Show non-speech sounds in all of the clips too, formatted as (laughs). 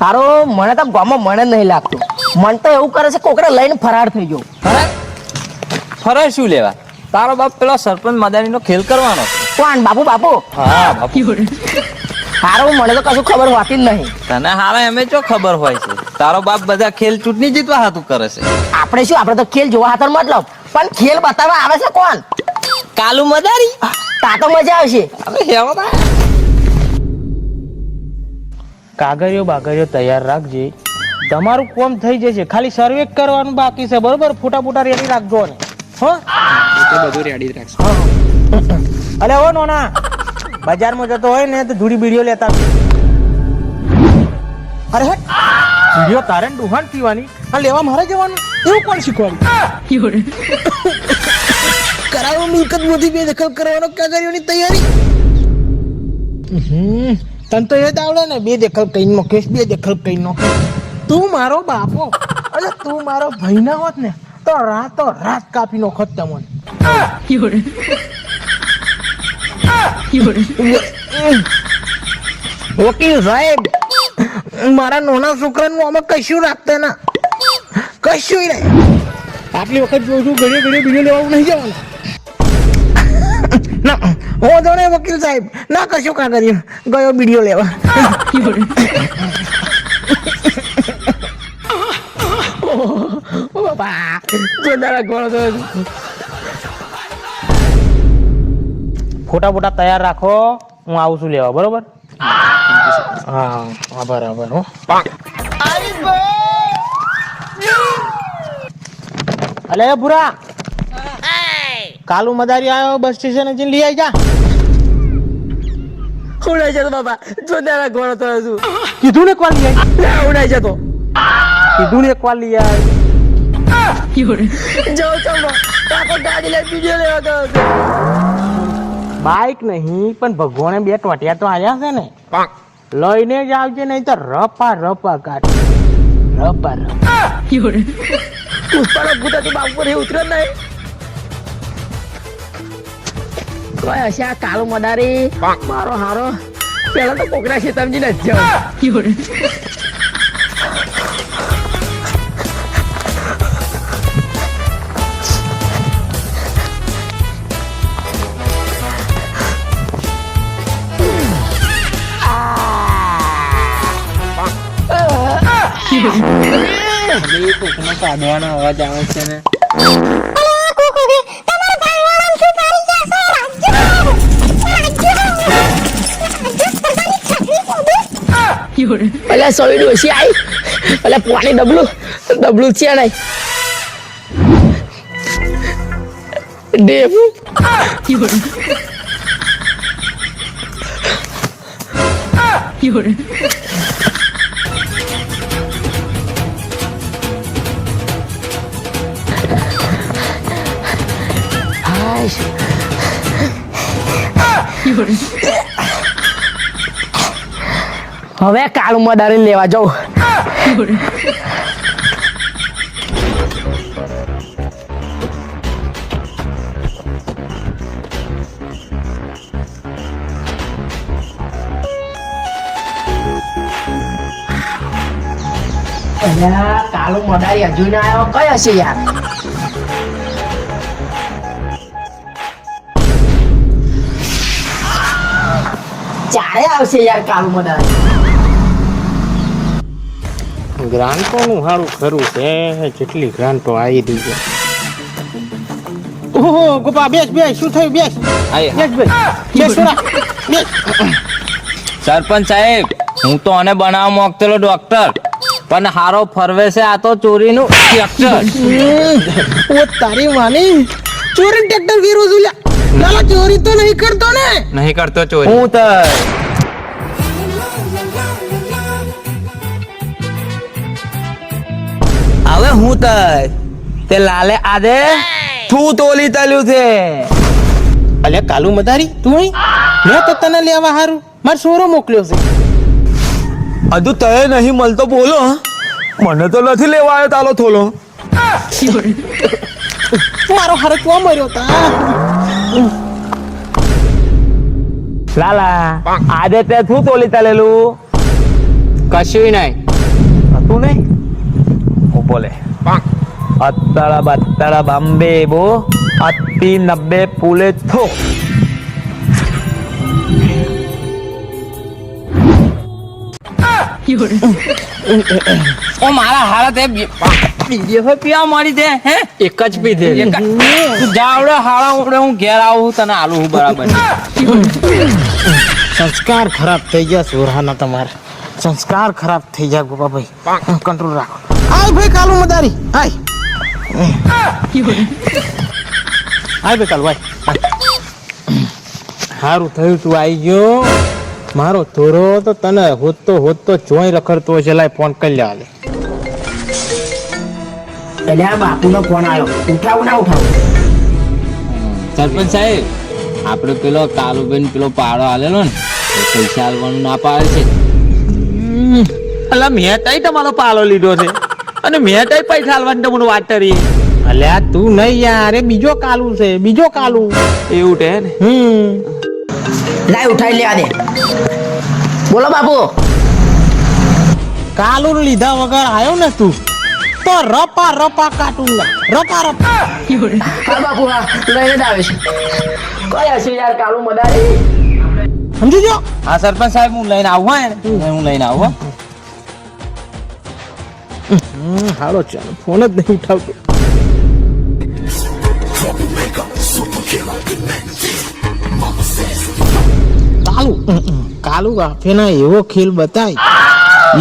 હારો મને તો ગામમાં મને નહીં લાગતું. મન તો એવું કરે છે કોકરા લઈને ફરાર થઈ ગયો. ફરે ફરે શું લેવા? તારો બાપ પેલો સરપંચ મદાનીનો ખેલ કરવાનો કોણ? બાપુ બાપુ? હા બાપુ. હારો મને તો કશું ખબર હોતી જ નહીં. તને હારે એમે જો ખબર હોય છે. તારો બાપ બધા ખેલ ચૂંટણી જીતવા હાતું કરે છે. આપણે શું? આપણે તો ખેલ જોવા હાથર મતલબ પણ ખેલ બતાવવા આવે છે કોણ? કાલુ મદારી? તા તો મજા આવશે. અરે હેવો કાગળિયો બાગળિયો તૈયાર રાખજે. તમારું કોમ થઈ જશે. ખાલી સર્વે કરવાનું બાકી છે. બરોબર? ફોટા ફોટા રેડી રાખજો ને હો? બધું રેડી રાખજો (clears throat) અલે ઓ નોના. બજારમાં જતો હોય ને તો ધૂળી બીડીઓ લેતા. અરે હે બીડીઓ તારે ને પીવાની? આ લેવા મારે જવાનું? એવું કોણ શીખવાનું (laughs) કરાવો મિલકત મોદી બે દખલ કરવાનો કાગળિયોની તૈયારી? હમ. તને તો એ જ આવડે ને બે દખલ કઈ નો કેસ બે દખલ કઈ નો તું મારો બાપો. અરે તું મારો ભાઈ ના હોત ને તો રાતો રાત કાપી નો ખત તમને વકીલ સાહેબ મારા નાના છોકરાનું અમે કશું રાખતા ના. કશું નહીં. આટલી વખત જોઉં છું ઘડીએ ઘડીએ બીજું લેવાનું નહીં જવાનું. ના હું તો નહીં વકીલ સાહેબ. ના કશું કા કર્યું. ગયો બીડીઓ લેવા. ઓ બાપા જોરદાર ગોળો તો ફોટા ફોટા તૈયાર રાખો હું આવું છું લેવા બરોબર? હા હા બરાબર હો. અલે ભૂરા! કાલુ મદારી આવ્યો બસ સ્ટેશન જઈને લઈ આવી જા. ઉડાઈ જતો બાપા જોરદાર ગોળો તો હજુ. કીધું ને કોલ લઈ આવી ઉડાઈ જતો. કીધું ને કોલ લઈ આવી જાઉં ચાલો. કાકો ગાડી લઈને વીડિયો લેવા ગયો છે. બાઈક નહીં પણ ભગવાને બે ટોટિયા તો આવ્યા છે ને. લઈને જ આવજે નહીં તો રપા રપા કાઢ રપા રપા. પુષ્પાનો ભૂત તો બાપ પર ઉતરે જ નહીં. કોઈ હશે આ કાળો મદારી મારો હારો પેલા તો કોકરા શેતામજી ને જ જાવ કાઢવાનો અવાજ આવે છે ને પેલા સોળી ડોસી આવી પેલા પાણી ડબલું ડબલું છે નહીં ડેવું હાશ. હવે કાળું મદારી લેવા જાઉં. કાળું મદારી હજુ ના આવ્યો. કઈ હશે યાર? ચારે આવશે યાર કાળું મદારી ગ્રાન્ટોનું સારું ખરું છે. જેટલી ગ્રાન્ટો આવી રહી છે. ઓહો ગોપા બેસ બેસ શું થયું? બેસ. બેસ બેસ. બેસ થોડા બેસ. સરપંચ સાહેબ હું તો આને બનાવવા માંગતેલો ડોક્ટર. પણ હારો ફરવે છે આ તો ચોરીનું ટ્રેક્ટર. ઓ તારી માની ચોરી ટ્રેક્ટર વીરો લ્યા. લાલા ચોરી તો નહીં કરતો ને. નહીં કરતો ચોરી. હું તો હવે હું તય. તે લાલે આદે તું તોલી તલ્યું છે. અલે કાલુ મદારી તું અહીં? મેં તો તને લેવા હારું. માર સોરો મોકલ્યો છે. હજુ તય નહીં મળતો બોલો મને તો નથી લેવા આવ્યો તાલો થોલો. મારો હારો કોણ મર્યો તા? લાલા આજે તે શું તોલી તલેલું. કશું નહીં. આવતું નહીં? ઊભો લે અત્તળા બત્તળા બાંબે બો અતિ નબ્બે પુલે થો. ઓ મારા હારા તે બીજે હોય પીવા મારી દે હે? એક જ પી દે તું જાવડે હાળા ઉડે હું ઘેર આવું તને આલું હું બરાબર. સંસ્કાર ખરાબ થઈ ગયા સોરાના તમારા. સંસ્કાર ખરાબ થઈ ગયા ગોપાભાઈ કંટ્રોલ રાખો. આય ભાઈ કાલુ મદારી. આય આય ભાઈ કાલુ આય સારું થયું તું આવી ગયો. મારો થોરો તો તને હોતો હોતો જોઈ રખડતો છે લાય ફોન કરી લે એટલે આ બાપુનો ફોન આવ્યો. ઉઠાવું ના ઉઠાવું? સરપંચ સાહેબ આપણે પેલો કાલુબેન પેલો પાડો આલેલો ને પૈસા આલવાનું ના પાડે છે. અલા મેં તઈ તમારો પાલો લીધો છે. અને મેં કઈ પૈસા હાલવાની તમને વાત કરી. અલ્યા તું નહીં યાર એ બીજો કાલુ છે બીજો કાલુ. એવું છે ને? હમ. લાય ઉઠાઈ લેવા દે બોલો બાપુ. કાલુ લીધા વગર આવ્યો ને તું? તો રપા રપા કાટું રપા રપા હા બાપુ હા. લઈને જ આવે છે કઈ હશે યાર કાલુ મદારી. સમજી જો હા સરપંચ સાહેબ હું લઈને આવું હે હું લઈને આવું હાલો ચાલો ફોન જ નહીં ઉઠાવતો કાલુ. કાલુ આફેના એવો ખેલ બતાય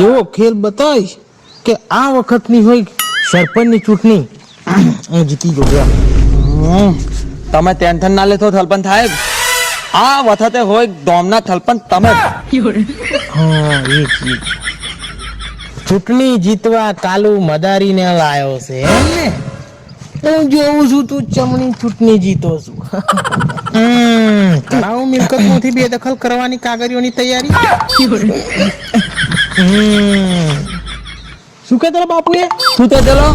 એવો ખેલ બતાય કે આ વખતની હોય સરપંચની ચૂંટણી હું જીતી ગયો એમ. તમે ટેન્શન ના લેતો થલપન થાય આ વખતે હોય ડોમના થલપન તમે. હા એક. ચૂંટણી જીતવા કાલુ મદારીને લાયો છે એમ ને? હું જોઉં છું તું ચમણી ચૂંટણી જીતો છું. હમ, કરાવું મિલકતમાંથી બેદખલ કરવાની કાગરીઓની તૈયારી? શું કે તારા બાપુએ? શું તે ચલો.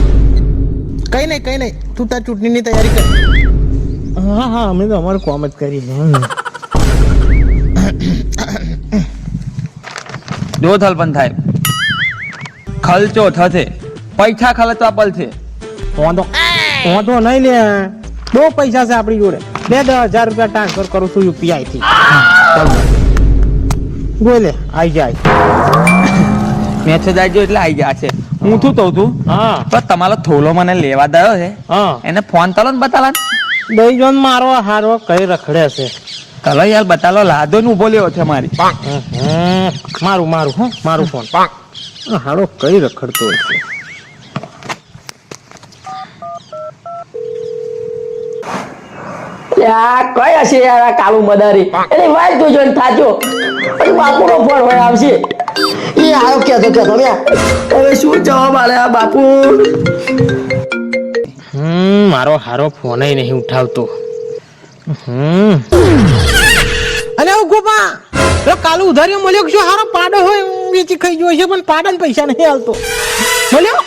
કઈ નહીં કઈ નહીં. તું તાર ચૂંટણીની તૈયારી કર. હા હા અમે તો અમારું કોમ જ કરી છે હમ. જો થલપન સાહેબ ખર્ચો થશે. પૈસા ખર્ચવા પડશે. વાંધો વાંધો નહીં લે બહુ પૈસા છે આપણી જોડે. બે દસ હજાર રૂપિયા ટ્રાન્સફર કરું છું યુપીઆઈ થી. બોલે આઈ જાય. મેસેજ આવજો એટલે આવી ગયા છે. હું શું કહું છું? હા. પણ તમારો થોલો મને લેવા દયો છે. હા. એને ફોન કરો ને બતાલા દઈ જો મારો હારો કઈ રખડે છે. કલો યાર બતાલો. લાદો ને ઊભો લેવો છે મારી. મારું મારું હું. મારું ફોન. આ હારો કઈ રખડતો હશે? કઈ હશે યાર આ કાળું મદારી? એની વાત તું જોઈને થાજો પછી બાપુનો ફોન હોય આવશે. એ આવ્યો કેતો કેતો હવે શું જવાબ આલે આ બાપુ? હમ મારો હારો ફોન નહીં ઉઠાવતો. હમ. અને ઓ ગોપા તો કાલુ ઉધારીઓ મળ્યો કે શું હારો પાડો હોય? વેચી ખાઈ ગયો છે પણ પાડન પૈસા નહીં હાલતો. મળ્યો?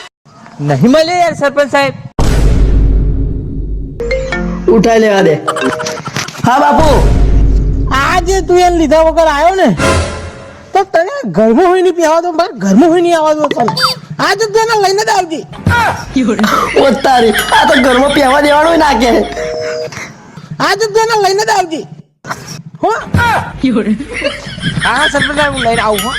નહીં મળે યાર સરપંચ સાહેબ. ઉઠાઈ લેવા દે. હા બાપુ. આજે તું એને લીધા વગર આવ્યો ને તો તને ઘરમાં હોય નહીં પીવા દો બાર ઘરમાં હોય નહીં આવવા દો તને. આજે તું એને લઈને જ આવજે. ઓ તારી આ તો ઘરમાં પહેવા દેવાનું નાખે આજે તું એને લઈને જ આવજે. હો? આ હા સરપંચ સાહેબ હું લઈને આવું હો.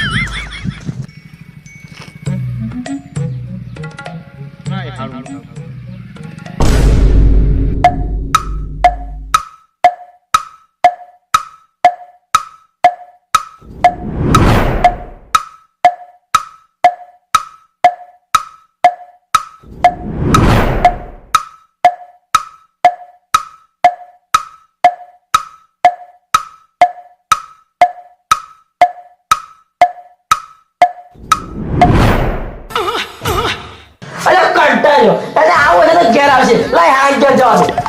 અરે કંટાળ્યો. અરે આવો એટલે ઘેર આવશે લઈ હાથ ઘેર જવા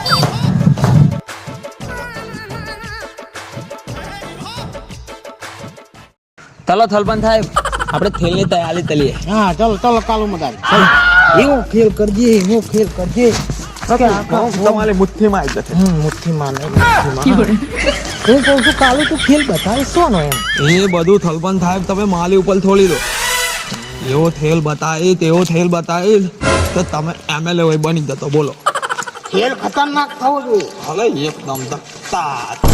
ચલો થલપન સાહેબ આપણે થેલની તૈયારી તલીએ હા ચલો ચાલો કાલુ મદારી. એવો ખેલ કરજે એવો ખેલ કરજે. તમારે મુઠ્ઠીમાં આવી જશે. હમ, મુઠ્ઠીમાં હું. કહું છું કાલુ તું ખેલ બતાવીશ શોનો એમ. એ બધું થલપન સાહેબ તમે માલી ઉપર થોડી દો. એવો થેલ બતાવી તેવો થેલ બતાવી તો તમે એમએલએ હોય બની જતો. બોલો. ખેલ ખતરનાક થવો જોઈએ. હવે એકદમ ધક્કા.